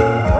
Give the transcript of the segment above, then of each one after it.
you.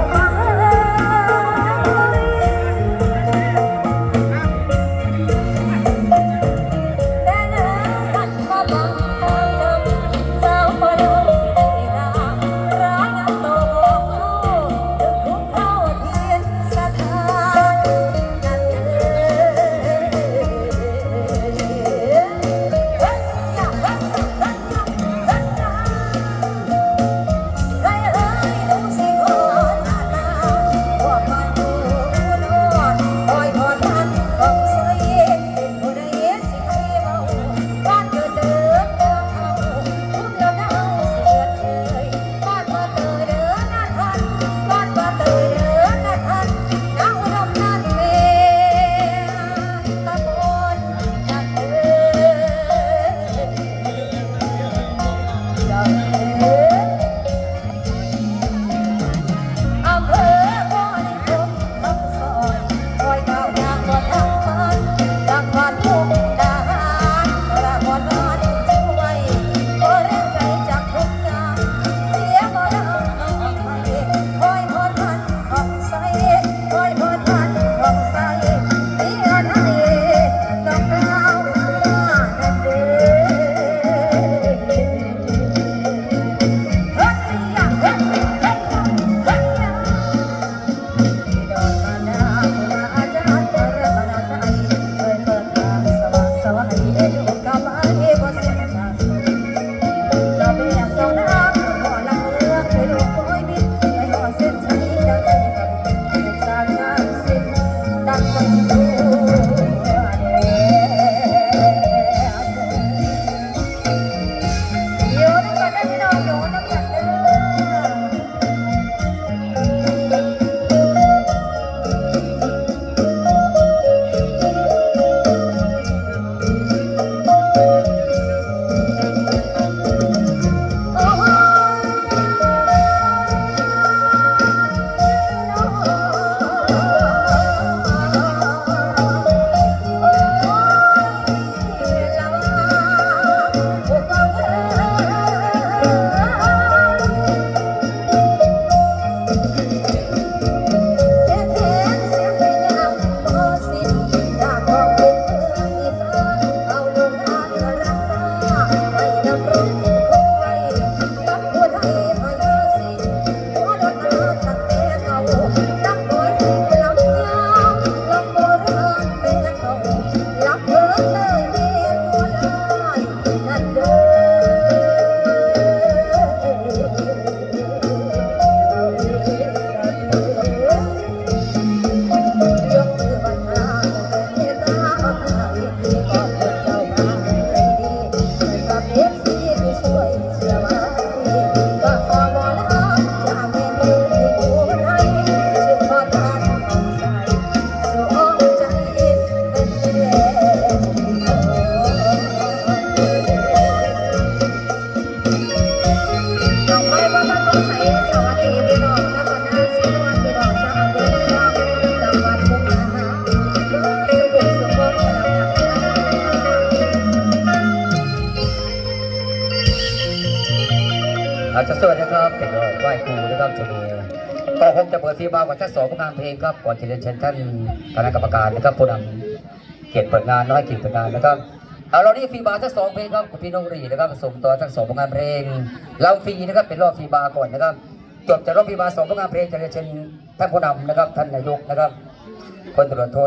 อาจจะสวัสดีครับเป็นไหว้ครูนะครับจะมีก็คงจะเปิดฟีบาร์กับท่านสองงานเพลงครับก่อนที่จะเชิญท่านคณะกรรมการนะครับผู้นำเกียรติเปิดงานน้อยเกียรติเปิดงานนะครับ เอาเรานี่ฟีบาทั้งสองเพลงครับพี่นงรีนะครับส่งตัวทั้งสองผลงานเพลงเราฟีนะครับเป็นรอบฟีบาก่อนนะครับจบจากรอบฟีบาสองผลงานเพลงจะเรียนเชิญท่านผู้นำนะครับท่านนายกนะครับคนตรวจโท